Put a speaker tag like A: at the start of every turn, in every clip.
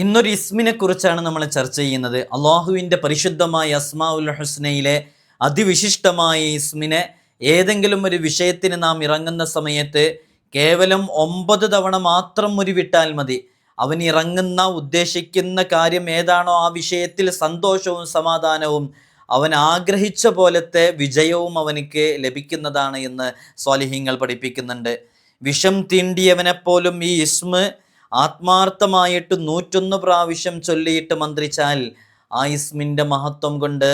A: ഇന്നൊരു ഇസ്മിനെ കുറിച്ചാണ് നമ്മൾ ചർച്ച ചെയ്യുന്നത്. അള്ളാഹുവിന്റെ പരിശുദ്ധമായ അസ്മാഉൽ ഹുസ്നയിലെ അതിവിശിഷ്ടമായ ഇസ്മിനെ ഏതെങ്കിലും ഒരു വിഷയത്തിന് നാം ഇറങ്ങുന്ന സമയത്ത് കേവലം ഒമ്പത് തവണ മാത്രം ഉരുവിട്ടാൽ മതി. അവൻ ഇറങ്ങുന്ന ഉദ്ദേശിക്കുന്ന കാര്യം ഏതാണോ ആ വിഷയത്തിൽ സന്തോഷവും സമാധാനവും അവൻ ആഗ്രഹിച്ച പോലത്തെ വിജയവും അവനിക്ക് ലഭിക്കുന്നതാണ് എന്ന് സ്വാലിഹ്യങ്ങൾ പഠിപ്പിക്കുന്നുണ്ട്. വിഷം തീണ്ടിയവനെപ്പോലും ഈ ഇസ്മ് ആത്മാർത്ഥമായിട്ട് നൂറ്റൊന്ന് പ്രാവശ്യം ചൊല്ലിയിട്ട് മന്ത്രിച്ചാൽ ആ ഇസ്മിന്റെ മഹത്വം കൊണ്ട്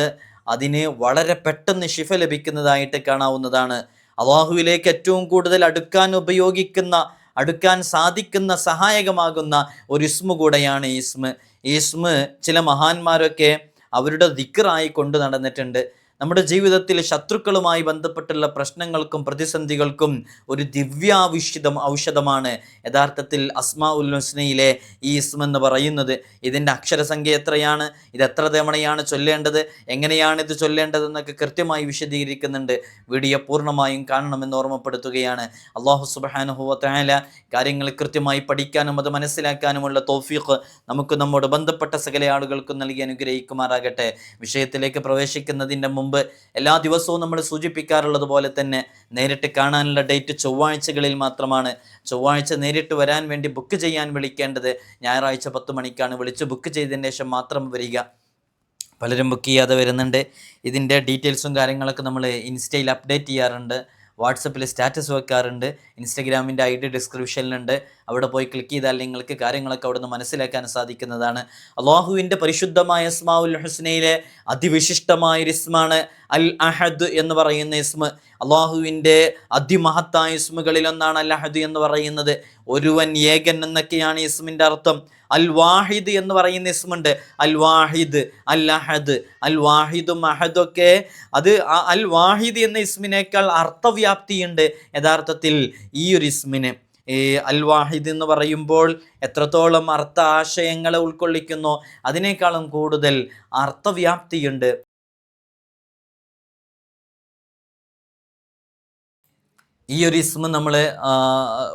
A: അതിന് വളരെ പെട്ടെന്ന് ശിഫ ലഭിക്കുന്നതായിട്ട് കാണാവുന്നതാണ്. അള്ളാഹുവിലേക്ക് ഏറ്റവും കൂടുതൽ അടുക്കാൻ ഉപയോഗിക്കുന്ന അടുക്കാൻ സാധിക്കുന്ന സഹായകമാകുന്ന ഒരു ഇസ്മു കൂടെയാണ് ഈസ്മ് ഈസ്മ് ചില മഹാന്മാരൊക്കെ അവരുടെ ദിക്കറായി കൊണ്ട് നടന്നിട്ടുണ്ട്. നമ്മുടെ ജീവിതത്തിൽ ശത്രുക്കളുമായി ബന്ധപ്പെട്ടുള്ള പ്രശ്നങ്ങൾക്കും പ്രതിസന്ധികൾക്കും ഒരു ദിവ്യാവിഷിതം ഔഷധമാണ്. യഥാർത്ഥത്തിൽ അസ്മാ ഉൽ ഹുസ്നയിലെ ഈ ഇസ്മ എന്ന് പറയുന്നത് ഇതിന്റെ അക്ഷരസംഖ്യ എത്രയാണ്? ഇത് എത്ര തവണയാണ് ചൊല്ലേണ്ടത്? എങ്ങനെയാണ് ഇത് ചൊല്ലേണ്ടതെന്നൊക്കെ കൃത്യമായി വിശദീകരിക്കുന്നുണ്ട്. വീഡിയോ പൂർണമായും കാണണമെന്ന് ഓർമ്മപ്പെടുത്തുകയാണ്. അള്ളാഹു സുബാനുഹുല കാര്യങ്ങൾ കൃത്യമായി പഠിക്കാനും അത് മനസ്സിലാക്കാനുമുള്ള തോഫീഖ് നമുക്ക് നമ്മോട് ബന്ധപ്പെട്ട സകല ആളുകൾക്കും നൽകി അനുഗ്രഹിക്കുമാറാകട്ടെ. വിഷയത്തിലേക്ക് പ്രവേശിക്കുന്നതിന്റെ മുമ്പ് എല്ലാ ദിവസവും നമ്മൾ സൂചിപ്പിക്കാറുള്ളത് പോലെ തന്നെ നേരിട്ട് കാണാനുള്ള ഡേറ്റ് ചൊവ്വാഴ്ചകളിൽ മാത്രമാണ്. ചൊവ്വാഴ്ച നേരിട്ട് വരാൻ വേണ്ടി ബുക്ക് ചെയ്യാൻ വിളിക്കേണ്ടത് ഞായറാഴ്ച പത്ത് മണിക്കാണ്. വിളിച്ച് ബുക്ക് ചെയ്തതിന് ശേഷം മാത്രം വരിക. പലരും ബുക്ക് ചെയ്യാതെ വരുന്നുണ്ട്. ഇതിന്റെ ഡീറ്റെയിൽസും കാര്യങ്ങളൊക്കെ നമ്മൾ ഇൻസ്റ്റയിൽ അപ്ഡേറ്റ് ചെയ്യാറുണ്ട്. വാട്സപ്പിൽ സ്റ്റാറ്റസ് വെക്കാറുണ്ട്. ഇൻസ്റ്റഗ്രാമിന്റെ ഐ ഡി ഡിസ്ക്രിപ്ഷനിലുണ്ട് അവിടെ പോയി ക്ലിക്ക് ചെയ്താൽ നിങ്ങൾക്ക് കാര്യങ്ങളൊക്കെ അവിടെ നിന്ന് മനസ്സിലാക്കാൻ സാധിക്കുന്നതാണ്. അള്ളാഹുവിന്റെ പരിശുദ്ധമായ ഇസ്മാഉൽ ഹുസ്നയിലെ അതിവിശിഷ്ടമായ ഒരു ഇസ്മാണ് അൽ അഹദ് എന്ന് പറയുന്ന ഇസ്മ. അള്ളാഹുവിന്റെ അതിമഹത്തായ ഇസ്മുകളിൽ ഒന്നാണ് അൽ അഹദ് എന്ന് പറയുന്നത്. ഒരുവൻ ഏകൻ എന്നൊക്കെയാണ് ഇസ്മിന്റെ അർത്ഥം. അൽ വാഹിദ് എന്ന് പറയുന്ന ഇസ്മുണ്ട്. അൽ വാഹിദ് അൽ അഹദ് അൽ വാഹിദും അഹദൊക്കെ അത് അൽ വാഹിദ് എന്ന ഇസ്മിനേക്കാൾ അർത്ഥവ്യാപ്തിയുണ്ട് യഥാർത്ഥത്തിൽ ഈ ഒരു ഇസ്മിന്. ഈ അൽ വാഹിദ് എന്ന് പറയുമ്പോൾ എത്രത്തോളം അർത്ഥ ആശയങ്ങളെ ഉൾക്കൊള്ളിക്കുന്നു അതിനേക്കാളും കൂടുതൽ അർത്ഥവ്യാപ്തിയുണ്ട്. ഈ ഒരു ഇസ്മ നമ്മൾ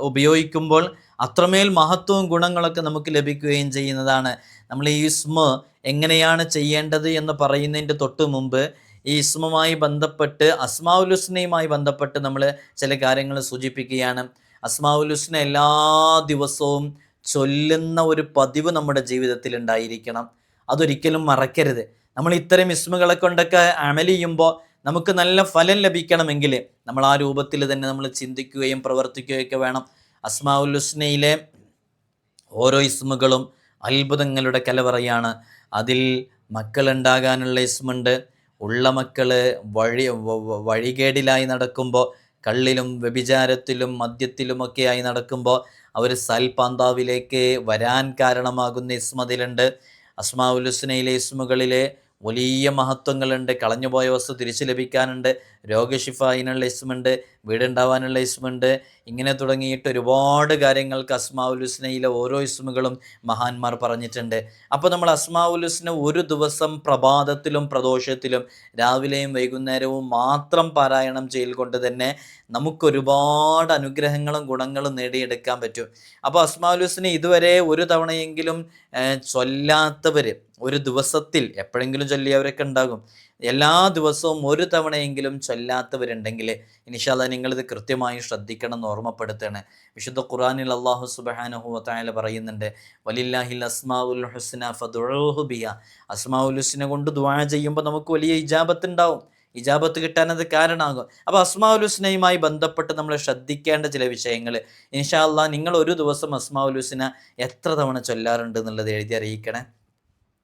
A: ഉപയോഗിക്കുമ്പോൾ അത്രമേൽ മഹത്വവും ഗുണങ്ങളൊക്കെ നമുക്ക് ലഭിക്കുകയും ചെയ്യുന്നതാണ്. നമ്മൾ ഈ ഇസ്മ എങ്ങനെയാണ് ചെയ്യേണ്ടത് എന്ന് പറയുന്നതിന്റെ തൊട്ട് മുമ്പ് ഈ ഇസ്മുമായി ബന്ധപ്പെട്ട് അസ്മാഉൽ ഹുസ്നയുമായി ബന്ധപ്പെട്ട് നമ്മൾ ചില കാര്യങ്ങൾ സൂചിപ്പിക്കുകയാണ്. അസ്മാഉൽ ഹുസ്ന എല്ലാ ദിവസവും ചൊല്ലുന്ന ഒരു പതിവ് നമ്മുടെ ജീവിതത്തിൽ ഉണ്ടായിരിക്കണം. അതൊരിക്കലും മറക്കരുത്. നമ്മൾ ഇത്തരം ഇസ്മുകളെ കൊണ്ടൊക്കെ അമൽ ചെയ്യുമ്പോൾ നമുക്ക് നല്ല ഫലം ലഭിക്കണമെങ്കിൽ നമ്മൾ ആ രൂപത്തിൽ തന്നെ നമ്മൾ ചിന്തിക്കുകയും പ്രവർത്തിക്കുകയൊക്കെ വേണം. അസ്മാഉൽ ഹുസ്നയിലെ ഓരോ ഇസ്മുകളും അത്ഭുതങ്ങളുടെ കലവറയാണ് അതിൽ മക്കളുണ്ടാകാനുള്ള ഇസ്മുണ്ട്. ഉള്ള മക്കൾ വഴി വഴികേടിലായി നടക്കുമ്പോൾ കള്ളിലും വ്യഭിചാരത്തിലും മദ്യത്തിലുമൊക്കെയായി നടക്കുമ്പോൾ അവർ സൽപാന്താവിലേക്ക് വരാൻ കാരണമാകുന്ന ഇസ്മതിലുണ്ട്. അസ്മാവുലുസ്നയിലെ ഇസ്മുകളിലെ വലിയ മഹത്വങ്ങളുണ്ട്. കളഞ്ഞുപോയ വസ്തു തിരിച്ചു ലഭിക്കാനുണ്ട്. രോഗശിഫായിനുള്ള ഇസ്മുണ്ട്. വീടുണ്ടാവാനുള്ള ഇസ്മുണ്ട്. ഇങ്ങനെ തുടങ്ങിയിട്ട് ഒരുപാട് കാര്യങ്ങൾ അസ്മാഉൽ ഹുസ്നയിലെ ഓരോ ഇസ്മുകളും മഹാന്മാർ പറഞ്ഞിട്ടുണ്ട്. അപ്പോൾ നമ്മൾ അസ്മാഉൽ ഹുസ്ന ഒരു ദിവസം പ്രഭാതത്തിലും പ്രദോഷത്തിലും രാവിലെയും വൈകുന്നേരവും മാത്രം പാരായണം ചെയ്യൽ കൊണ്ട് തന്നെ നമുക്കൊരുപാട് അനുഗ്രഹങ്ങളും ഗുണങ്ങളും നേടിയെടുക്കാൻ പറ്റും. അപ്പോൾ അസ്മാഉൽ ഹുസ്ന ഇതുവരെ ഒരു തവണയെങ്കിലും ചൊല്ലാത്തവർ ഒരു ദിവസത്തിൽ എപ്പോഴെങ്കിലും ചൊല്ലിയവരൊക്കെ ഉണ്ടാകും. എല്ലാ ദിവസവും ഒരു തവണയെങ്കിലും ചൊല്ലാത്തവരുണ്ടെങ്കിൽ ഇനിഷാല്ല നിങ്ങളിത് കൃത്യമായി ശ്രദ്ധിക്കണം എന്ന് ഓർമ്മപ്പെടുത്തുകയാണ്. വിശുദ്ധ ഖുറാനിൽ അള്ളാഹു സുബാനഹുല പറയുന്നുണ്ട് വലില്ലാഹിൽ അസ്മാഉൽ ഹുസ്ന ഫുബിയ ബിയ അസ്മാഉൽ ഹുസ്ന കൊണ്ട് ദ്വാ ചെയ്യുമ്പോൾ നമുക്ക് വലിയ ഇജാബത്ത് ഉണ്ടാവും ഇജാബത്ത് കിട്ടാൻ അത് കാരണമാകും. അപ്പോൾ അസ്മാഉൽ ഹുസ്നയുമായി ബന്ധപ്പെട്ട് നമ്മൾ ശ്രദ്ധിക്കേണ്ട ചില വിഷയങ്ങൾ ഇൻഷാ അള്ളാഹ് നിങ്ങൾ ഒരു ദിവസം അസ്മാഉൽ ഹുസ്ന എത്ര തവണ ചൊല്ലാറുണ്ട് എന്നുള്ളത് എഴുതി അറിയിക്കണേ.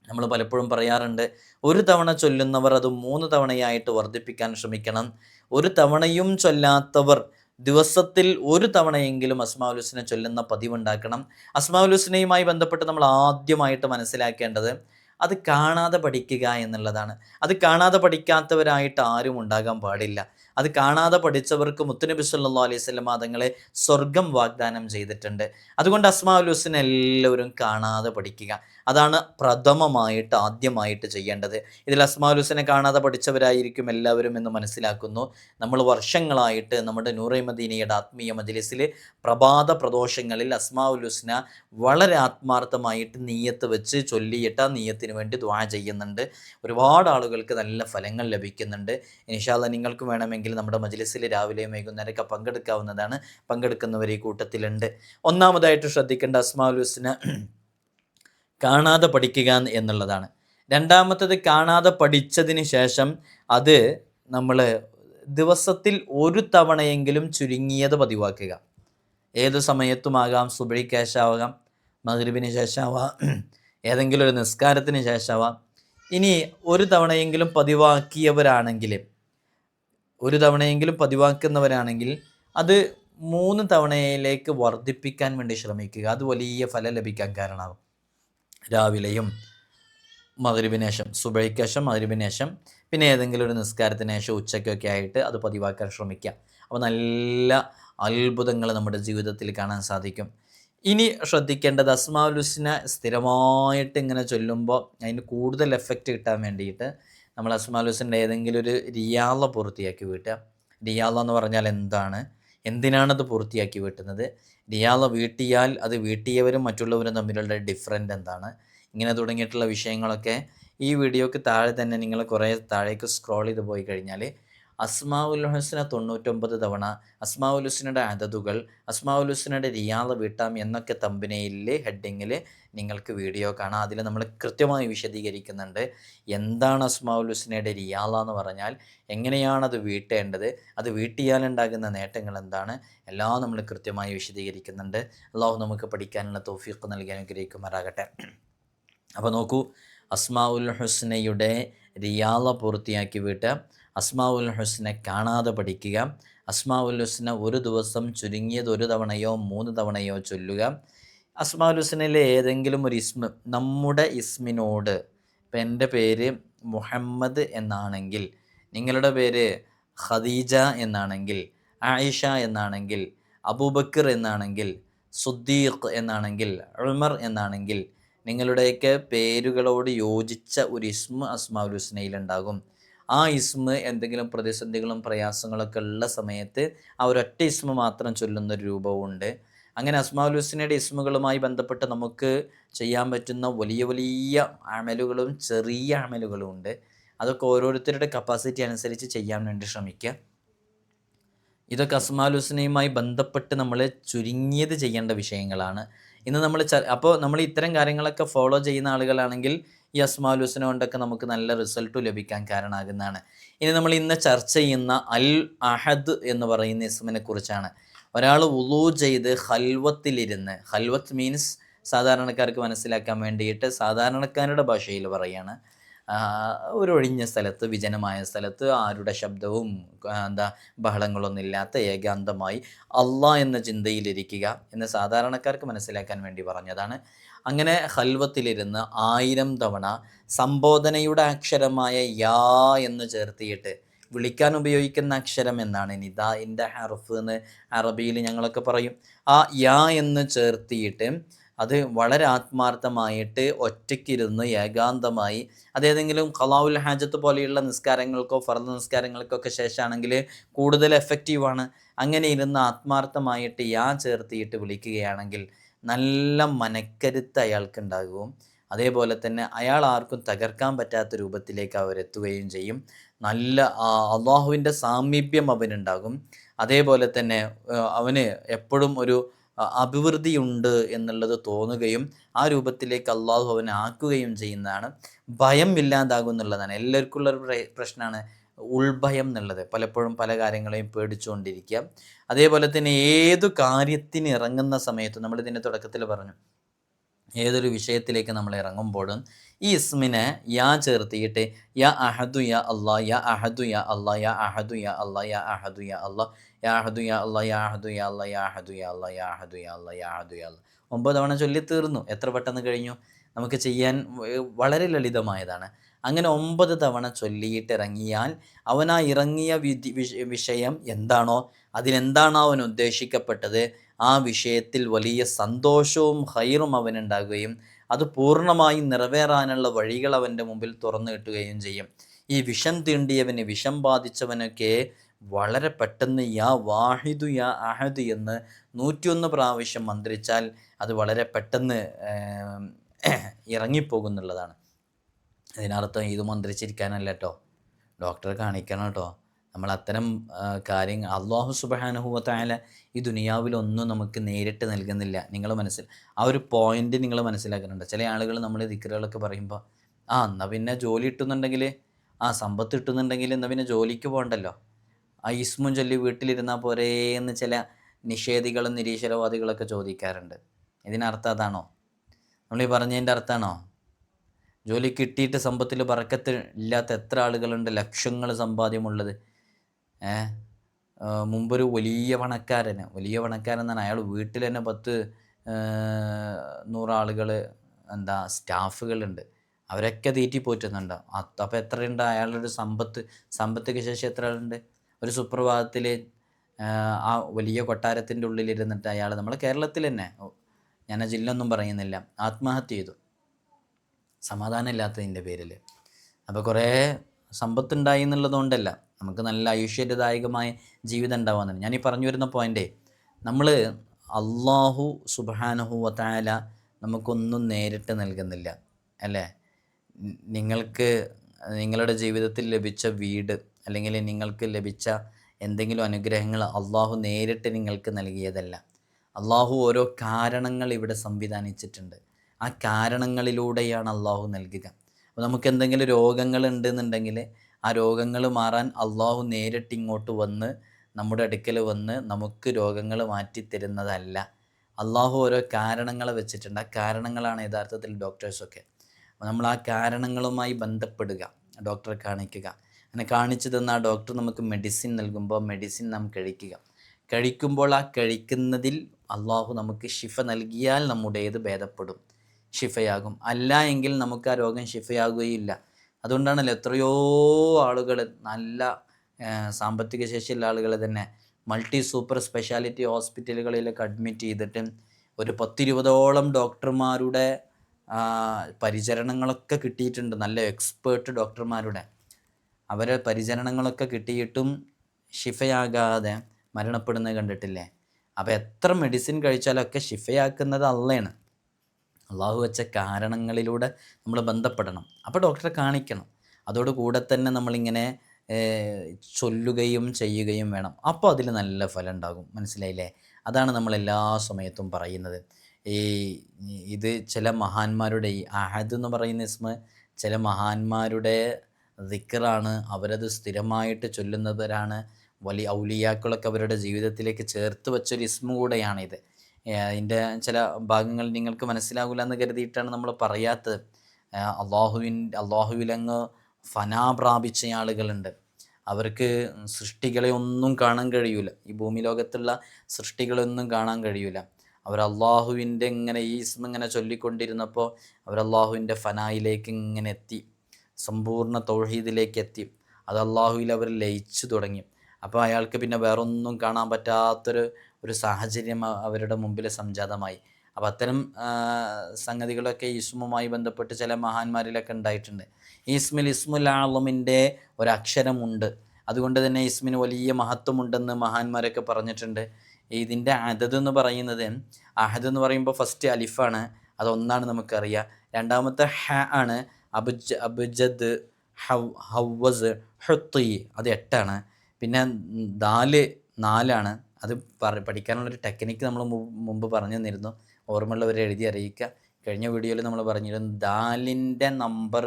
A: നമ്മൾ പലപ്പോഴും പറയാറുണ്ട് ഒരു തവണ ചൊല്ലുന്നവർ അത് മൂന്ന് തവണയായിട്ട് വർദ്ധിപ്പിക്കാൻ ശ്രമിക്കണം. ഒരു തവണയും ചൊല്ലാത്തവർ ദിവസത്തിൽ ഒരു തവണയെങ്കിലും അസ്മാഉൽ ഹുസ്ന ചൊല്ലുന്ന പതിവുണ്ടാക്കണം. അസ്മാഉൽ ഹുസ്നയുമായി ബന്ധപ്പെട്ട് നമ്മൾ ആദ്യമായിട്ട് മനസ്സിലാക്കേണ്ടത് അത് കാണാതെ പഠിക്കുക എന്നുള്ളതാണ്. അത് കാണാതെ പഠിക്കാത്തവരായിട്ട് ആരും ഉണ്ടാകാൻ പാടില്ല. അത് കാണാതെ പഠിച്ചവർക്ക് മുത്തുനബി സല്ലാ അലൈഹി സ്വലം തങ്ങളെ സ്വർഗം വാഗ്ദാനം ചെയ്തിട്ടുണ്ട്. അതുകൊണ്ട് അസ്മാഉൽ ഹുസ്ന എല്ലാവരും കാണാതെ പഠിക്കുക. അതാണ് പ്രഥമമായിട്ട് ആദ്യമായിട്ട് ചെയ്യേണ്ടത്. ഇതിൽ അസ്മാലുസിനെ കാണാതെ പഠിച്ചവരായിരിക്കും എല്ലാവരും എന്ന് മനസ്സിലാക്കുന്നു. നമ്മൾ വർഷങ്ങളായിട്ട് നമ്മുടെ നൂറൈ മദീനയുടെ ആത്മീയ മജ്ലിസിൽ പ്രഭാത പ്രദോഷങ്ങളിൽ അസ്മാഉൽ ഹുസ്ന വളരെ ആത്മാർത്ഥമായിട്ട് നീയത്ത് വെച്ച് ചൊല്ലിയിട്ട് ആ നീയത്തിന് വേണ്ടി ദ്വാ ചെയ്യുന്നുണ്ട്. ഒരുപാട് ആളുകൾക്ക് നല്ല ഫലങ്ങൾ ലഭിക്കുന്നുണ്ട്. ഇൻഷാല്ല നിങ്ങൾക്ക് വേണമെങ്കിൽ നമ്മുടെ മജ്ലിസിൽ രാവിലെയും വൈകുന്നേരമൊക്കെ പങ്കെടുക്കാവുന്നതാണ്. പങ്കെടുക്കുന്നവർ ഈ കൂട്ടത്തിലുണ്ട്. ഒന്നാമതായിട്ട് ശ്രദ്ധിക്കേണ്ട അസ്മാഉൽ ഹുസ്ന കാണാതെ പഠിക്കുക എന്നുള്ളതാണ്. രണ്ടാമത്തത് കാണാതെ പഠിച്ചതിന് ശേഷം അത് നമ്മൾ ദിവസത്തിൽ ഒരു തവണയെങ്കിലും ചുരുങ്ങിയത് പതിവാക്കുക. ഏത് സമയത്തുമാകാം സുബഴിക്ക് ശേഷമാകാം മകരുവിന് ശേഷമാവാം ഏതെങ്കിലും ഒരു നിസ്കാരത്തിന് ശേഷമാവാം ഇനി ഒരു തവണയെങ്കിലും പതിവാക്കിയവരാണെങ്കിൽ ഒരു തവണയെങ്കിലും പതിവാക്കുന്നവരാണെങ്കിൽ അത് മൂന്ന് തവണയിലേക്ക് വർദ്ധിപ്പിക്കാൻ വേണ്ടി ശ്രമിക്കുക. അത് വലിയ ഫലം ലഭിക്കാൻ കാരണമാകും രാവിലെയും മകരുവിന് ശേഷം സുബൈക്ക് ശേഷം മകരുവിന് പിന്നെ ഏതെങ്കിലും ഒരു നിസ്കാരത്തിന് ശേഷം ഉച്ചയ്ക്കൊക്കെ ആയിട്ട് അത് പതിവാക്കാൻ ശ്രമിക്കുക. അപ്പോൾ നല്ല അത്ഭുതങ്ങൾ നമ്മുടെ ജീവിതത്തിൽ കാണാൻ സാധിക്കും. ഇനി ശ്രദ്ധിക്കേണ്ടത് അസ്മാഉൽ ഹുസ്ന സ്ഥിരമായിട്ട് ഇങ്ങനെ ചൊല്ലുമ്പോൾ അതിന് കൂടുതൽ എഫക്റ്റ് കിട്ടാൻ വേണ്ടിയിട്ട് നമ്മൾ അസ്മാഉൽ ഹുസ്ന്റെ ഏതെങ്കിലും ഒരു റിയാള പൂർത്തിയാക്കി വീട്ടുക റിയാള എന്ന് പറഞ്ഞാൽ എന്താണ്? എന്തിനാണത് പൂർത്തിയാക്കി വീട്ടുന്നത്? റിയാള വീട്ടിയാൽ അത് വീട്ടിയവരും മറ്റുള്ളവരും തമ്മിലുള്ള ഡിഫറന്റ് എന്താണ്? ഇങ്ങനെ തുടങ്ങിയിട്ടുള്ള വിഷയങ്ങളൊക്കെ ഈ വീഡിയോക്ക് താഴെ തന്നെ നിങ്ങൾ കുറേ താഴേക്ക് സ്ക്രോൾ ചെയ്ത് പോയി കഴിഞ്ഞാൽ അസ്മാഉൽ ഹുസ്ന തൊണ്ണൂറ്റൊമ്പത് തവണ അസ്മാഉൽ ഹുസ്നയുടെ അതതുകൾ അസ്മാഉൽ ഹുസ്നയുടെ റിയാള വീട്ടാം എന്നൊക്കെ തമ്പനയിൽ ഹെഡിങ്ങിൽ നിങ്ങൾക്ക് വീഡിയോ കാണാം. അതിൽ നമ്മൾ കൃത്യമായി വിശദീകരിക്കുന്നുണ്ട് എന്താണ് അസ്മാഉൽ ഹുസ്നയുടെ റിയാള എന്ന് പറഞ്ഞാൽ എങ്ങനെയാണ് അത് വീട്ടേണ്ടത് അത് വീട്ടിയാലുണ്ടാകുന്ന നേട്ടങ്ങൾ എന്താണ് എല്ലാം നമ്മൾ കൃത്യമായി വിശദീകരിക്കുന്നുണ്ട്. അള്ളാഹു നമുക്ക് പഠിക്കാനുള്ള തോഫീഖ് നൽകി അനുഗ്രഹിക്കുമാറാകട്ടെ. അപ്പോൾ നോക്കൂ അസ്മാ ഉൽ ഹുസ്നയുടെ റിയാള പൂർത്തിയാക്കി വിട്ട് അസ്മാഉൽ ഹുസ്നെ കാണാതെ പഠിക്കുക. അസ്മാവുൽ ഹുസ്ന ഒരു ദിവസം ചുരുങ്ങിയത് ഒരു തവണയോ മൂന്ന് തവണയോ ചൊല്ലുക. അസ്മാവുൽ ഹുസ്നയിലെ ഏതെങ്കിലും ഒരു ഇസ്മ നമ്മുടെ ഇസ്മിനോട് ഇപ്പം എന്റെ പേര് മുഹമ്മദ് എന്നാണെങ്കിൽ നിങ്ങളുടെ പേര് ഖദീജ എന്നാണെങ്കിൽ ആയിഷ എന്നാണെങ്കിൽ അബൂബക്കർ എന്നാണെങ്കിൽ സുദ്ദീഖ് എന്നാണെങ്കിൽ ഉമർ എന്നാണെങ്കിൽ നിങ്ങളുടെയൊക്കെ പേരുകളോട് യോജിച്ച ഒരു ഇസ്മ അസ്മാവുൽ ഹുസ്നയിലുണ്ടാകും. ആ ഇസ്മ എന്തെങ്കിലും പ്രതിസന്ധികളും പ്രയാസങ്ങളൊക്കെ ഉള്ള സമയത്ത് ആ ഒരൊറ്റ ഇസ്മ മാത്രം ചൊല്ലുന്ന ഒരു രൂപവുമുണ്ട് അങ്ങനെ അസ്മാഉൽ ഹുസ്നയുടെ ഇസ്മുകളുമായി ബന്ധപ്പെട്ട് നമുക്ക് ചെയ്യാൻ പറ്റുന്ന വലിയ വലിയ അമലുകളും ചെറിയ അമലുകളും ഉണ്ട്. അതൊക്കെ ഓരോരുത്തരുടെ കപ്പാസിറ്റി അനുസരിച്ച് ചെയ്യാൻ വേണ്ടി ശ്രമിക്കുക. ഇതൊക്കെ അസ്മാൽ ഹുസ്നയുമായി ബന്ധപ്പെട്ട് നമ്മൾ ചുരുങ്ങിയത് ചെയ്യേണ്ട വിഷയങ്ങളാണ്. ഇന്ന് നമ്മൾ അപ്പോൾ നമ്മൾ ഇത്തരം കാര്യങ്ങളൊക്കെ ഫോളോ ചെയ്യുന്ന ആളുകളാണെങ്കിൽ ഈ കൊണ്ടൊക്കെ നമുക്ക് നല്ല റിസൾട്ട് ലഭിക്കാൻ കാരണമാകുന്നതാണ്. ഇനി നമ്മൾ ഇന്ന് ചർച്ച ചെയ്യുന്ന അൽ അഹദ് എന്ന് പറയുന്ന ഇസ്മിനെ കുറിച്ചാണ്. ഒരാൾ ഉളൂ ചെയ്ത് ഹൽവത്തിലിരുന്ന് ഹൽവത്ത് മീൻസ് സാധാരണക്കാർക്ക് മനസ്സിലാക്കാൻ വേണ്ടിയിട്ട് സാധാരണക്കാരുടെ ഭാഷയിൽ പറയാണ്. ഒരു ഒഴിഞ്ഞ സ്ഥലത്ത് വിജനമായ സ്ഥലത്ത് ആരുടെ ശബ്ദവും എന്താ ബഹളങ്ങളൊന്നും ഇല്ലാത്ത ഏകാന്തമായി അള്ളാ എന്ന ചിന്തയിലിരിക്കുക എന്ന് സാധാരണക്കാർക്ക് മനസ്സിലാക്കാൻ വേണ്ടി പറഞ്ഞതാണ്. അങ്ങനെ ഹൽവത്തിലിരുന്ന് ആയിരം തവണ സംബോധനയുടെ അക്ഷരമായ യാ എന്ന് ചേർത്തിയിട്ട് വിളിക്കാൻ ഉപയോഗിക്കുന്ന അക്ഷരം എന്നാണ് നിദാ ഇന്റെ ഹർഫ് എന്ന് അറബിയിൽ ഞങ്ങളൊക്കെ പറയും. ആ യാ എന്ന് ചേർത്തിയിട്ട് അത് വളരെ ആത്മാർത്ഥമായിട്ട് ഒറ്റയ്ക്കിരുന്ന് ഏകാന്തമായി അതേതെങ്കിലും ഖലാവുൽ ഹാജത്ത് പോലെയുള്ള നിസ്കാരങ്ങൾക്കോ ഫർദ് നിസ്കാരങ്ങൾക്കൊക്കെ ശേഷമാണെങ്കിൽ കൂടുതൽ എഫക്റ്റീവാണ് അങ്ങനെ ഇരുന്ന് ആത്മാർത്ഥമായിട്ട് യാ ചേർത്തിയിട്ട് വിളിക്കുകയാണെങ്കിൽ നല്ല മനക്കരുത്ത് അയാൾക്കുണ്ടാകും. അതേപോലെ തന്നെ അയാൾ ആർക്കും തകർക്കാൻ പറ്റാത്ത രൂപത്തിലേക്ക് അവരെത്തുകയും ചെയ്യും. നല്ല അള്ളാഹുവിന്റെ സാമീപ്യം അവനുണ്ടാകും. അതേപോലെ തന്നെ അവന് എപ്പോഴും ഒരു അഭിവൃദ്ധിയുണ്ട് എന്നുള്ളത് തോന്നുകയും ആ രൂപത്തിലേക്ക് അള്ളാഹു അവനെ ആക്കുകയും ചെയ്യുന്നതാണ്. ഭയം ഇല്ലാതാകും എന്നുള്ളതാണ്. എല്ലാവർക്കും ഉള്ള ഒരു പ്രശ്നമാണ് ഉൾഭയം എന്നുള്ളത്. പലപ്പോഴും പല കാര്യങ്ങളെയും പേടിച്ചുകൊണ്ടിരിക്കുക. അതേപോലെ തന്നെ ഏതു കാര്യത്തിന് ഇറങ്ങുന്ന സമയത്ത് നമ്മൾ ഇതിന്റെ തുടക്കത്തിൽ പറഞ്ഞു. ഏതൊരു വിഷയത്തിലേക്ക് നമ്മൾ ഇറങ്ങുമ്പോഴും ഈ ഇസ്മിനെ യാ ചേർത്തിയിട്ട് യാ അഹദു യാ അള്ളാ യാ അഹദു യാ അള്ളാ യാ അഹദു യാ അള്ളാ യാ അഹദു യാ അള്ളാ യാ അഹദു യാ അള്ളാ യാ അഹദു യാ അള്ളാ യാ അഹദു യാ അള്ളാ യാ അഹദു യാ അള്ളാ യാ അഹദു യാ അള്ളാ ഒമ്പത് തവണ ചൊല്ലി തീർന്നു എത്ര പെട്ടെന്ന് കഴിഞ്ഞു? നമുക്ക് ചെയ്യാൻ വളരെ ലളിതമായതാണ്. അങ്ങനെ ഒമ്പത് തവണ ചൊല്ലിയിട്ട് ഇറങ്ങിയാൽ അവൻ ആ ഇറങ്ങിയ വിഷയം എന്താണോ അതിലെന്താണോ അവൻ ഉദ്ദേശിക്കപ്പെട്ടത്? ആ വിഷയത്തിൽ വലിയ സന്തോഷവും ഹൈറും അവനുണ്ടാകുകയും അത് പൂർണമായും നിറവേറാനുള്ള വഴികൾ അവന്റെ മുമ്പിൽ തുറന്നു കിട്ടുകയും ചെയ്യും. ഈ വിഷം തീണ്ടിയവന് വിഷം ബാധിച്ചവനൊക്കെ വളരെ പെട്ടെന്ന് യാ വാഹിദു യാ അഹദ് എന്ന് നൂറ്റിയൊന്ന് പ്രാവശ്യം മന്ത്രിച്ചാൽ അത് വളരെ പെട്ടെന്ന് ഇറങ്ങിപ്പോകുന്നുള്ളതാണ്. അതിനർത്ഥം ഇത് മന്ത്രിച്ചിരിക്കാനല്ല കേട്ടോ ഡോക്ടറെ കാണിക്കണം കേട്ടോ നമ്മൾ അത്തരം കാര്യങ്ങൾ അള്ളാഹു സുബാനുഭവത്തായാല ഈ ദുനിയാവിലൊന്നും നമുക്ക് നേരിട്ട് നൽകുന്നില്ല. നിങ്ങൾ മനസ്സിൽ ആ ഒരു പോയിന്റ് നിങ്ങൾ മനസ്സിലാക്കുന്നുണ്ട്? ചില ആളുകൾ നമ്മൾ ദിക്കറുകളൊക്കെ പറയുമ്പോൾ ആ എന്നാൽ പിന്നെ ജോലി കിട്ടുന്നുണ്ടെങ്കിൽ ആ സമ്പത്ത് കിട്ടുന്നുണ്ടെങ്കിൽ എന്നാൽ പിന്നെ ജോലിക്ക് പോകണ്ടല്ലോ. ആ ഇസ്മും ചൊല്ലി വീട്ടിലിരുന്നാൽ പോരേ എന്ന് ചില നിഷേധികളും നിരീശ്വരവാദികളൊക്കെ ചോദിക്കാറുണ്ട്. ഇതിനർത്ഥം അതാണോ? നമ്മൾ ഈ പറഞ്ഞതിന്റെ അർത്ഥമാണോ? ജോലി കിട്ടിയിട്ട് സമ്പത്തിൽ പറക്കത്ത് ഇല്ലാത്ത എത്ര ആളുകളുണ്ട് ലക്ഷങ്ങൾ സമ്പാദ്യമുള്ളത്. ഏ? മുമ്പൊരു വലിയ പണക്കാരന് വലിയ പണക്കാരൻ എന്നാണ് അയാൾ വീട്ടിൽ തന്നെ പത്ത് നൂറാളുകൾ എന്താ സ്റ്റാഫുകളുണ്ട്. അവരൊക്കെ തീറ്റി പോറ്റുന്നുണ്ട്? അപ്പോൾ എത്രയുണ്ട് അയാളുടെ സമ്പത്ത് സമ്പത്തിക ശേഷി എത്ര ആളുണ്ട്? ഒരു സുപ്രഭാതത്തിൽ ആ വലിയ കൊട്ടാരത്തിന്റെ ഉള്ളിലിരുന്നിട്ട് അയാൾ നമ്മളെ കേരളത്തിൽ തന്നെ ഞാൻ ആ ജില്ല ഒന്നും പറയുന്നില്ല ആത്മഹത്യ ചെയ്തു. സമാധാനം ഇല്ലാത്തതിന്റെ പേരിൽ. അപ്പോൾ കുറേ സമ്പത്തുണ്ടായി എന്നുള്ളതുകൊണ്ടല്ല നമുക്ക് നല്ല ഐശ്വര്യദായകമായ ജീവിതം ഉണ്ടാവാമെന്നാണ് ഞാനീ പറഞ്ഞു വരുന്ന പോയിന്റേ നമ്മൾ അള്ളാഹു സുബാനഹു വത്താല നമുക്കൊന്നും നേരിട്ട് നൽകുന്നില്ല അല്ലേ? നിങ്ങൾക്ക് നിങ്ങളുടെ ജീവിതത്തിൽ ലഭിച്ച വീട് അല്ലെങ്കിൽ നിങ്ങൾക്ക് ലഭിച്ച എന്തെങ്കിലും അനുഗ്രഹങ്ങൾ അള്ളാഹു നേരിട്ട് നിങ്ങൾക്ക് നൽകിയതല്ല. അള്ളാഹു ഓരോ കാരണങ്ങൾ ഇവിടെ സംവിധാനിച്ചിട്ടുണ്ട്. ആ കാരണങ്ങളിലൂടെയാണ് അള്ളാഹു നൽകുക. അപ്പോൾ നമുക്ക് എന്തെങ്കിലും രോഗങ്ങൾ ഉണ്ടെന്നുണ്ടെങ്കിൽ ആ രോഗങ്ങൾ മാറാൻ അള്ളാഹു നേരിട്ട് ഇങ്ങോട്ട് വന്ന് നമ്മുടെ അടുക്കൽ വന്ന് നമുക്ക് രോഗങ്ങൾ മാറ്റി തരുന്നതല്ല അള്ളാഹു ഓരോ കാരണങ്ങൾ വെച്ചിട്ടുണ്ട്. ആ കാരണങ്ങളാണ് യഥാർത്ഥത്തിൽ ഡോക്ടേഴ്സൊക്കെ അപ്പോൾ നമ്മൾ ആ കാരണങ്ങളുമായി ബന്ധപ്പെടുക. ഡോക്ടറെ കാണിക്കുക. അങ്ങനെ കാണിച്ചു തന്ന ആ ഡോക്ടർ നമുക്ക് മെഡിസിൻ നൽകുമ്പോൾ മെഡിസിൻ നാം കഴിക്കുക. കഴിക്കുമ്പോൾ ആ കഴിക്കുന്നതിൽ അള്ളാഹു നമുക്ക് ശിഫ നൽകിയാൽ നമ്മുടേത് ഭേദപ്പെടും. ഷിഫയാകും അല്ല എങ്കിൽ നമുക്ക് ആ രോഗം ഷിഫയാകുകയില്ല അതുകൊണ്ടാണല്ലോ എത്രയോ ആളുകൾ നല്ല സാമ്പത്തിക ശേഷിയുള്ള ആളുകൾ തന്നെ മൾട്ടി സൂപ്പർ സ്പെഷ്യാലിറ്റി ഹോസ്പിറ്റലുകളിലൊക്കെ അഡ്മിറ്റ് ചെയ്തിട്ട് ഒരു പത്തിരുപതോളം ഡോക്ടർമാരുടെ പരിചരണങ്ങളൊക്കെ കിട്ടിയിട്ടുണ്ട്. നല്ല എക്സ്പേർട്ട് ഡോക്ടർമാരുടെ. അവരെ പരിചരണങ്ങളൊക്കെ കിട്ടിയിട്ടും ശിഫയാകാതെ മരണപ്പെടുന്നത് കണ്ടിട്ടില്ലേ? അപ്പോൾ എത്ര മെഡിസിൻ കഴിച്ചാലൊക്കെ ശിഫയാക്കുന്നത് അള്ളയാണ് അള്ളാഹു വെച്ച കാരണങ്ങളിലൂടെ നമ്മൾ ബന്ധപ്പെടണം. അപ്പോൾ ഡോക്ടറെ കാണിക്കണം. അതോടുകൂടെ തന്നെ നമ്മളിങ്ങനെ ചൊല്ലുകയും ചെയ്യുകയും വേണം. അപ്പോൾ അതിൽ നല്ല ഫലം ഉണ്ടാകും മനസ്സിലായില്ലേ? അതാണ് നമ്മൾ എല്ലാ സമയത്തും പറയുന്നത്. ഈ ഇത് ചില മഹാന്മാരുടെ ഈ അഹദ് എന്ന് പറയുന്ന ഇസ്മ ചില മഹാന്മാരുടെ ദിക്കറാണ് അവരത് സ്ഥിരമായിട്ട് ചൊല്ലുന്നവരാണ്. വലിയ ഔലിയാക്കളൊക്കെ അവരുടെ ജീവിതത്തിലേക്ക് ചേർത്ത് വെച്ചൊരു ഇസ്മ കൂടെയാണിത്. അതിന്റെ ചില ഭാഗങ്ങൾ നിങ്ങൾക്ക് മനസ്സിലാകില്ല എന്ന് കരുതിയിട്ടാണ് നമ്മൾ പറയാത്തത്. അള്ളാഹുവിൻ അള്ളാഹുവിലങ്ങ് ഫനാ പ്രാപിച്ച ആളുകളുണ്ട്. അവർക്ക് സൃഷ്ടികളെ ഒന്നും കാണാൻ കഴിയൂല. ഈ ഭൂമി ലോകത്തുള്ള സൃഷ്ടികളൊന്നും കാണാൻ കഴിയൂല. അവർ അള്ളാഹുവിന്റെ ഇങ്ങനെ ഈ ഇങ്ങനെ ചൊല്ലിക്കൊണ്ടിരുന്നപ്പോൾ അവർ അള്ളാഹുവിന്റെ ഫനായിലേക്ക് ഇങ്ങനെ എത്തി. സമ്പൂർണ തൗഹീദിലേക്ക് എത്തി. അത് അള്ളാഹുവിൽ അവർ ലയിച്ചു തുടങ്ങി. അപ്പോൾ അയാൾക്ക് പിന്നെ വേറൊന്നും കാണാൻ പറ്റാത്തൊരു ഒരു സാഹചര്യം അവരുടെ മുമ്പിൽ സംജാതമായി. അപ്പോൾ അത്തരം സംഗതികളൊക്കെ ഇസ്മുമായി ബന്ധപ്പെട്ട് ചില മഹാന്മാരിലൊക്കെ ഉണ്ടായിട്ടുണ്ട്. ഇസ്മിൽ ഇസ്മുൽ ആളമിന്റെ ഒരക്ഷരമുണ്ട്. അതുകൊണ്ട് തന്നെ ഇസ്മിന് വലിയ മഹത്വമുണ്ടെന്ന് മഹാന്മാരൊക്കെ പറഞ്ഞിട്ടുണ്ട്. ഇതിന്റെ അഹദ് എന്ന് പറയുന്നത് അഹദ് എന്ന് പറയുമ്പോൾ ഫസ്റ്റ് അലിഫാണ്. അതൊന്നാണ് നമുക്കറിയാം. രണ്ടാമത്തെ ഹ ആണ് അബുജ് അബുജദ് ഹവ് ഹവ്വസ് ഹുത്തി. അത് എട്ടാണ്. പിന്നെ നാല് നാലാണ്. അത് പഠിക്കാനുള്ളൊരു ടെക്നിക്ക് നമ്മൾ മുമ്പ് പറഞ്ഞു തന്നിരുന്നു. ഓർമ്മയുള്ളവരെ എഴുതി അറിയിക്കുക കഴിഞ്ഞ വീഡിയോയിൽ നമ്മൾ പറഞ്ഞിരുന്നു ദാലിന്റെ നമ്പർ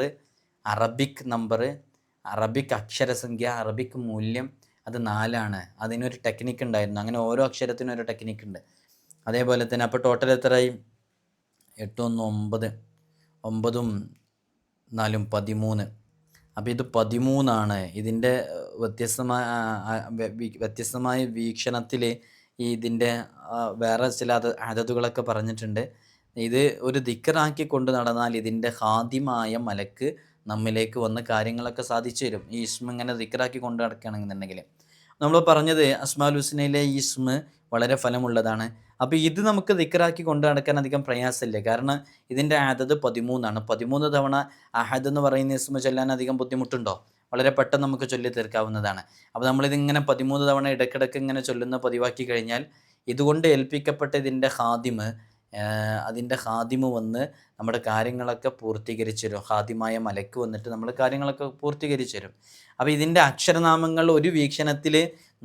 A: അറബിക് നമ്പർ അറബിക് അക്ഷരസംഖ്യ അറബിക് മൂല്യം അത് നാലാണ്. അതിനൊരു ടെക്നിക്ക് ഉണ്ടായിരുന്നു. അങ്ങനെ ഓരോ അക്ഷരത്തിനും ഓരോ ടെക്നിക്ക് ഉണ്ട്. അതേപോലെ തന്നെ അപ്പോൾ ടോട്ടൽ എത്രയായി? എട്ടൊന്ന് ഒമ്പത് ഒമ്പതും നാലും പതിമൂന്ന്. അപ്പോൾ ഇത് പതിമൂന്നാണ്. ഇതിന്റെ വ്യത്യസ്തമായ വ്യത്യസ്തമായ വീക്ഷണത്തിൽ ഈ ഇതിന്റെ വേറെ ചില അത് അതതുകളൊക്കെ പറഞ്ഞിട്ടുണ്ട്. ഇത് ഒരു ദിക്കറാക്കി കൊണ്ട് നടന്നാൽ ഇതിന്റെ ഹാദ്യമായ മലക്ക് നമ്മിലേക്ക് വന്ന് കാര്യങ്ങളൊക്കെ സാധിച്ചു തരും. ഈ ഇസ്മ ഇങ്ങനെ ദിക്കറാക്കി കൊണ്ട് നടക്കുകയാണെന്നുണ്ടെങ്കിൽ നമ്മൾ പറഞ്ഞത് അസ്മാൽ ഹുസ്നയിലെ ഈ ഇസ്മ വളരെ ഫലമുള്ളതാണ്. അപ്പോൾ ഇത് നമുക്ക് ദിക്കറാക്കി കൊണ്ട് നടക്കാൻ അധികം പ്രയാസമില്ല. കാരണം ഇതിന്റെ ആദത് പതിമൂന്നാണ്. പതിമൂന്ന് തവണ അഹദ് എന്ന് പറയുന്ന ഇസ്മ ചൊല്ലാൻ അധികം ബുദ്ധിമുട്ടുണ്ടോ? വളരെ പെട്ടെന്ന് നമുക്ക് ചൊല്ലി തീർക്കാവുന്നതാണ്. അപ്പോൾ നമ്മളിതിങ്ങനെ പതിമൂന്ന് തവണ ഇടയ്ക്കിടയ്ക്ക് ഇങ്ങനെ ചൊല്ലുന്ന പതിവാക്കി കഴിഞ്ഞാൽ ഇതുകൊണ്ട് ഏൽപ്പിക്കപ്പെട്ട ഇതിന്റെ ഹാദിമ് അതിന്റെ ഹാദിമ് വന്ന് നമ്മുടെ കാര്യങ്ങളൊക്കെ പൂർത്തീകരിച്ചു തരും. ഹാദിമായ മലക്ക് വന്നിട്ട് നമ്മൾ കാര്യങ്ങളൊക്കെ പൂർത്തീകരിച്ചു തരും. അപ്പോൾ ഇതിന്റെ അക്ഷരനാമങ്ങൾ ഒരു വീക്ഷണത്തിൽ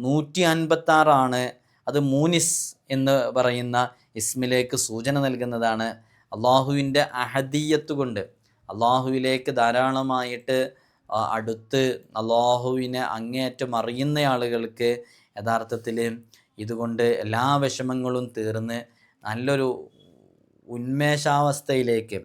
A: നൂറ്റി അൻപത്താറാണ് അത് മൂനിസ് എന്ന് പറയുന്ന ഇസ്മിലേക്ക് സൂചന നൽകുന്നതാണ്. അള്ളാഹുവിന്റെ അഹദീയത്ത് കൊണ്ട് അള്ളാഹുവിലേക്ക് ധാരാളമായിട്ട് അടുത്ത് അള്ളാഹുവിനെ അങ്ങേയറ്റം അറിയുന്ന ആളുകൾക്ക് യഥാർത്ഥത്തിൽ ഇതുകൊണ്ട് എല്ലാ വിഷമങ്ങളും തീർന്ന് നല്ലൊരു ഉന്മേഷാവസ്ഥയിലേക്ക്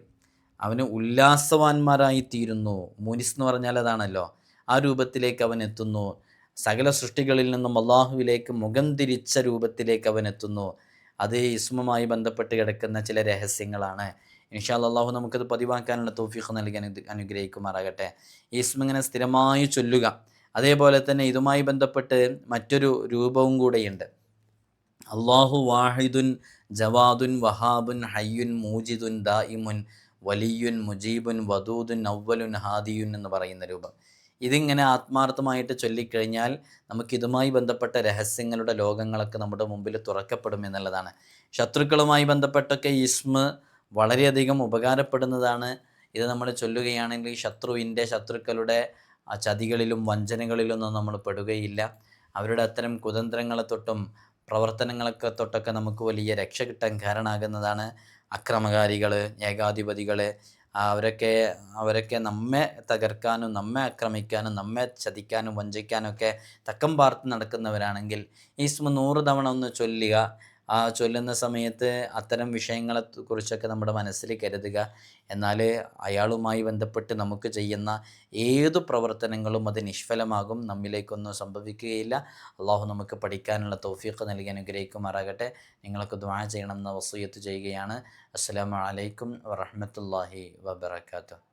A: അവന് ഉല്ലാസവാന്മാരായി തീരുന്നു. മുനിസ് എന്ന് പറഞ്ഞാൽ അതാണല്ലോ. ആ രൂപത്തിലേക്ക് അവൻ എത്തുന്നു. സകല സൃഷ്ടികളിൽ നിന്നും അള്ളാഹുവിലേക്ക് മുഖം തിരിച്ച രൂപത്തിലേക്ക് അവൻ എത്തുന്നു. അത് ഇസ്മുമായി ബന്ധപ്പെട്ട് കിടക്കുന്ന ചില രഹസ്യങ്ങളാണ്. ഇൻഷാ അള്ളാഹു നമുക്കത് പതിവാക്കാനുള്ള തൗഫീഖ് നൽകി അനു അനുഗ്രഹിക്കുമാറാകട്ടെ. ഈ ഇസ്മ ഇങ്ങനെ സ്ഥിരമായി ചൊല്ലുക. അതേപോലെ തന്നെ ഇതുമായി ബന്ധപ്പെട്ട് മറ്റൊരു രൂപവും കൂടെയുണ്ട്. അള്ളാഹു വാഹിദുൻ ജവാദുൻ വഹാബുൻ ഹയ്യുൻ മൂജിദുൻ ദായിമുൻ വലിയുൻ മുജീബുൻ വദൂദുൻ അവലുൻ ഹാദിയുൻ എന്ന് പറയുന്ന രൂപം. ഇതിങ്ങനെ ആത്മാർത്ഥമായിട്ട് ചൊല്ലിക്കഴിഞ്ഞാൽ നമുക്കിതുമായി ബന്ധപ്പെട്ട രഹസ്യങ്ങളുടെ ലോകങ്ങളൊക്കെ നമ്മുടെ മുമ്പിൽ തുറക്കപ്പെടും എന്നുള്ളതാണ്. ശത്രുക്കളുമായി ബന്ധപ്പെട്ടൊക്കെ ഇസ്മ വളരെയധികം ഉപകാരപ്പെടുന്നതാണ്. ഇത് നമ്മൾ ചൊല്ലുകയാണെങ്കിൽ ശത്രുവിന്റെ ശത്രുക്കളുടെ ആ ചതികളിലും വഞ്ചനകളിലൊന്നും നമ്മൾ പെടുകയില്ല. അവരുടെ അത്തരം കുതന്ത്രങ്ങളെ തൊട്ടും പ്രവർത്തനങ്ങളൊക്കെ തൊട്ടൊക്കെ നമുക്ക് വലിയ രക്ഷ കിട്ടാൻ കാരണമാകുന്നതാണ്. അക്രമകാരികൾ ഏകാധിപതികൾ അവരൊക്കെ അവരൊക്കെ നമ്മെ തകർക്കാനും നമ്മെ ആക്രമിക്കാനും നമ്മെ ചതിക്കാനും വഞ്ചിക്കാനും ഒക്കെ തക്കം പാർത്ത് നടക്കുന്നവരാണെങ്കിൽ ഈ സ്മ നൂറ് തവണ ഒന്ന് ചൊല്ലുക ചൊല്ലുന്ന സമയത്ത് അത്തരം വിഷയങ്ങളെ കുറിച്ചൊക്കെ നമ്മുടെ മനസ്സിൽ കരുതുക. എന്നാൽ അയാളുമായി ബന്ധപ്പെട്ട് നമുക്ക് ചെയ്യുന്ന ഏതു പ്രവർത്തനങ്ങളും അത് നിഷ്ഫലമാകും. നമ്മിലേക്കൊന്നും സംഭവിക്കുകയില്ല. അള്ളാഹു നമുക്ക് പഠിക്കാനുള്ള തൗഫീഖ് നൽകി അനുഗ്രഹിക്കുമാറാകട്ടെ. നിങ്ങൾക്ക് ദ്വാ ചെയ്യണമെന്ന വസൂയത്ത് ചെയ്യുകയാണ്. അസ്സാം വലൈക്കും വറഹ്മത്തുള്ളാഹി വബറകാതുഹു.